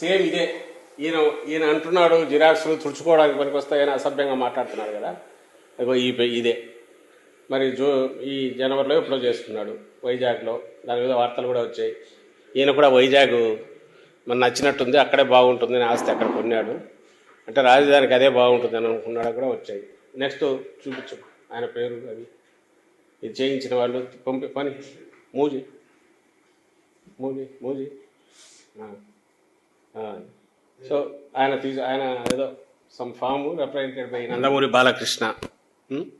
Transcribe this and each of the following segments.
Same ఇదే. ఈయన ఈయన అంటున్నాడు జిరాక్స్లు తుడుచుకోవడానికి పనికొస్తాయని అసభ్యంగా మాట్లాడుతున్నాడు కదా. అగో ఈ ఇదే. మరి జూ ఈ జనవరిలో ఎప్పుడో చేసుకున్నాడు వైజాగ్లో. దాని మీద వార్తలు కూడా వచ్చాయి. ఈయన కూడా వైజాగ్ మన నచ్చినట్టుంది అక్కడే బాగుంటుంది అని ఆస్తి అక్కడ కొన్నాడు. అంటే రాజధానికి అదే బాగుంటుంది అని అనుకున్నాడు కూడా వచ్చాయి. నెక్స్ట్ చూపించు. ఆయన పేరు అవి ఇది చేయించిన వాళ్ళు పంపి పని మూజీ. మూజీ మూజీ. సో ఆయన తీసు ఆయన ఏదో some firm represented by Nandamuri Balakrishna. ఉం?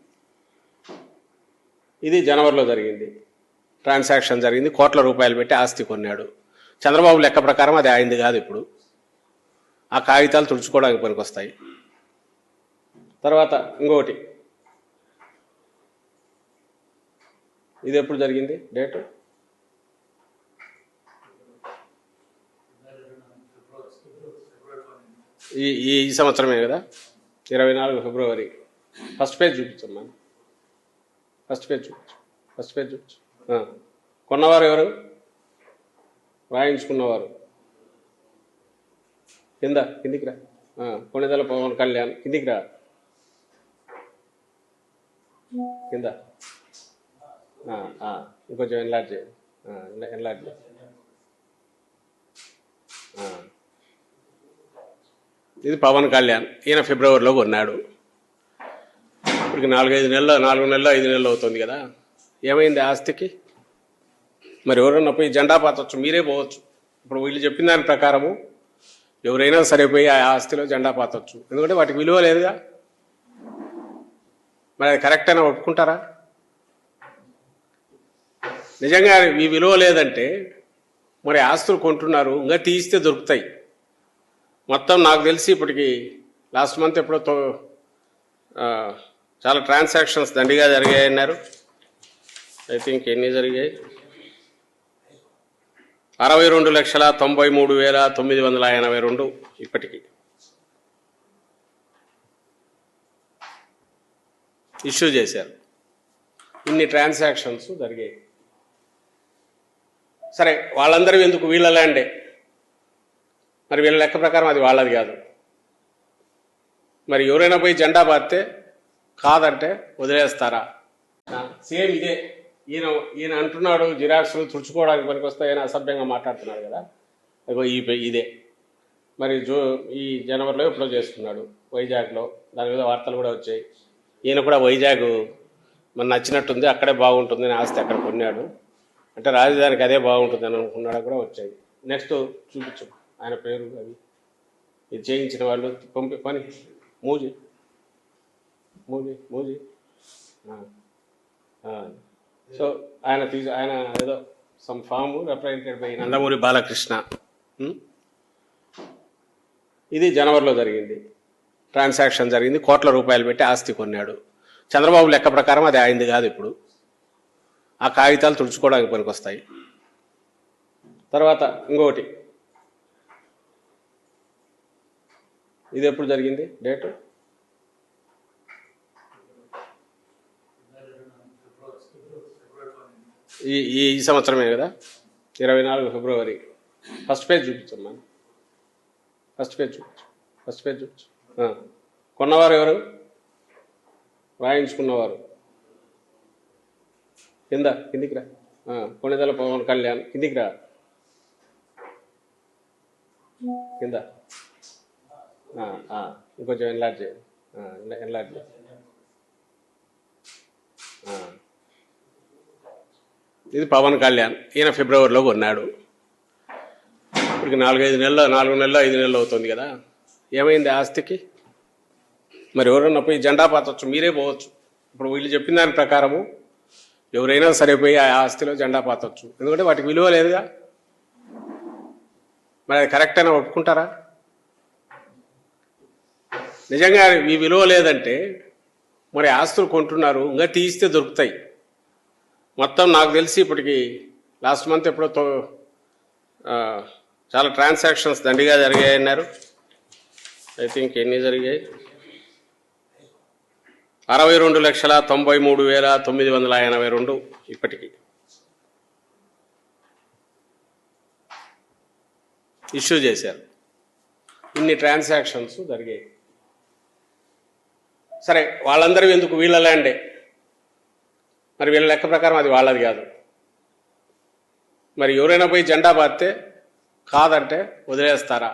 ఇది జనవరిలో జరిగింది. ట్రాన్సాక్షన్ జరిగింది. కోట్ల రూపాయలు పెట్టి ఆస్తి కొన్నాడు. చంద్రబాబు లెక్క ప్రకారం అది ఆయనది కాదు ఇప్పుడు. ఆ కాగితాలు తుడుచుకోవడానికి పనికొస్తాయి. తర్వాత ఇంకొకటి. ఇది ఎప్పుడు జరిగింది? డేటు ఈ ఈ సంవత్సరమే కదా? ఇరవై నాలుగు ఫిబ్రవరి. ఫస్ట్ పేజ్ చూపించమ్మా. ఫస్ట్ పేజ్ చూపించు. ఫస్ట్ పేజ్ చూపించు. కొన్నవారు ఎవరు? రాయించుకున్నవారు. కింద కిందికి రా. ఆ, పవన్ కళ్యాణ్. కిందికి రా. కింద. ఇంకొంచెం ఎన్లార్జ్ చేయండి ఎన్లార్జ్ చేయి. ఇది పవన్ కళ్యాణ్. ఈయన ఫిబ్రవరిలో కొన్నాడు. ఇప్పటికి నాలుగైదు నెలలు నాలుగు నెలలు ఐదు నెలలు అవుతుంది కదా. ఏమైంది ఆస్తికి? మరి ఎవరన్నా పోయి జెండా పాతవచ్చు మీరే పోవచ్చు. ఇప్పుడు వీళ్ళు చెప్పిన దాని ప్రకారము ఎవరైనా సరిపోయి ఆ ఆస్తిలో జెండా పాతవచ్చు ఎందుకంటే వాటికి విలువ లేదుగా. మరి అది కరెక్ట్ అయినా ఒప్పుకుంటారా? నిజంగా ఈ విలువ లేదంటే మరి ఆస్తులు కొంటున్నారు ఇంకా తీస్తే దొరుకుతాయి. మొత్తం నాకు తెలిసి ఇప్పటికి లాస్ట్ మంత్ ఎప్పుడో చాలా ట్రాన్సాక్షన్స్ దండిగా జరిగాయి అన్నారు ఐ థింక్ ఎన్ని జరిగాయి? అరవై రెండు లక్షల తొంభై మూడు వేల తొమ్మిది వందల ఎనభై రెండు ఇప్పటికి. ఇష్యూ చేశారు. ఇన్ని ట్రాన్సాక్షన్స్ జరిగాయి. సరే వాళ్ళందరూ ఎందుకు వీళ్ళ ల్యాండే? మరి వీళ్ళ లెక్క ప్రకారం అది వాళ్ళది కాదు. మరి ఎవరైనా పోయి జెండా పారితే కాదంటే వదిలేస్తారా? సేమ్ ఇదే. ఈయన ఈయన అంటున్నాడు జిరాక్స్లు తుడుచుకోవడానికి పనికొస్తాయని అసభ్యంగా మాట్లాడుతున్నాడు కదా. అగో ఈ ఇదే. మరి జూ ఈ జనవరిలో ఎప్పుడో చేసుకున్నాడు వైజాగ్లో. దాని మీద వార్తలు కూడా వచ్చాయి. ఈయన కూడా వైజాగ్ మన నచ్చినట్టుంది అక్కడే బాగుంటుంది అని ఆస్తి అక్కడ కొన్నాడు. అంటే రాజధానికి అదే బాగుంటుంది అని అనుకున్నాడు కూడా వచ్చాయి. నెక్స్ట్ చూపించు. ఆయన పేరు అవి ఇది చేయించిన వాళ్ళు పంపి పని మూజీ. మూజీ మూజీ. సో ఆయన తీసు ఆయన ఏదో some firm represented by Nandamuri Balakrishna? ఇది జనవరిలో జరిగింది. ట్రాన్సాక్షన్ జరిగింది. కోట్ల రూపాయలు పెట్టి ఆస్తి కొన్నాడు. చంద్రబాబు లెక్క ప్రకారం అది ఆయనది కాదు ఇప్పుడు. ఆ కాగితాలు తుడుచుకోవడానికి పనికొస్తాయి. తర్వాత ఇంకొకటి. ఇది ఎప్పుడు జరిగింది? డేటు? ఈ ఈ సంవత్సరమే కదా? ఇరవై నాలుగు ఫిబ్రవరి. ఫస్ట్ పేజ్ చూపించమ్మా. ఫస్ట్ పేజ్ చూపించు. ఫస్ట్ పేజ్ చూపించు. కొన్నవారు ఎవరు? రాయించుకున్నవారు. కింద కిందికి రా. ఆ, పవన్ కళ్యాణ్. కిందికి రా. కింద. ఇంకొంచెం ఎన్లార్జ్ చేయండి ఎన్లార్జ్ ఇది పవన్ కళ్యాణ్. ఈయన ఫిబ్రవరిలో కొన్నాడు ఇప్పటికి నాలుగైదు నెలలు నాలుగు నెలలు ఐదు నెలలు అవుతుంది కదా. ఏమైంది ఆస్తికి? మరి ఎవరన్నా పోయి జెండా పాతవచ్చు మీరే పోవచ్చు. ఇప్పుడు వీళ్ళు చెప్పిన దాని ప్రకారము ఎవరైనా సరిపోయి ఆ ఆస్తిలో జెండా పాతవచ్చు ఎందుకంటే వాటికి విలువ లేదుగా. మరి అది కరెక్ట్ అయినా ఒప్పుకుంటారా? నిజంగా ఈ విలువ లేదంటే మరి ఆస్తులు కొంటున్నారు ఇంకా తీస్తే దొరుకుతాయి. మొత్తం నాకు తెలిసి ఇప్పటికి లాస్ట్ మంత్ ఎప్పుడో తో చాలా ట్రాన్సాక్షన్స్ దండిగా జరిగాయి అన్నారు ఐ థింక్ ఎన్ని జరిగాయి? అరవై రెండు లక్షల తొంభై మూడు వేల తొమ్మిది వందల ఎనభై రెండు ఇప్పటికి. ఇష్యూ చేశారు. ఇన్ని ట్రాన్సాక్షన్స్ జరిగాయి. సరే వాళ్ళందరూ ఎందుకు వీళ్ళ ల్యాండే మరి వీళ్ళ లెక్క ప్రకారం అది వాళ్ళది కాదు. మరి ఎవరైనా పోయి జెండా పాతే కాదంటే వదిలేస్తారా?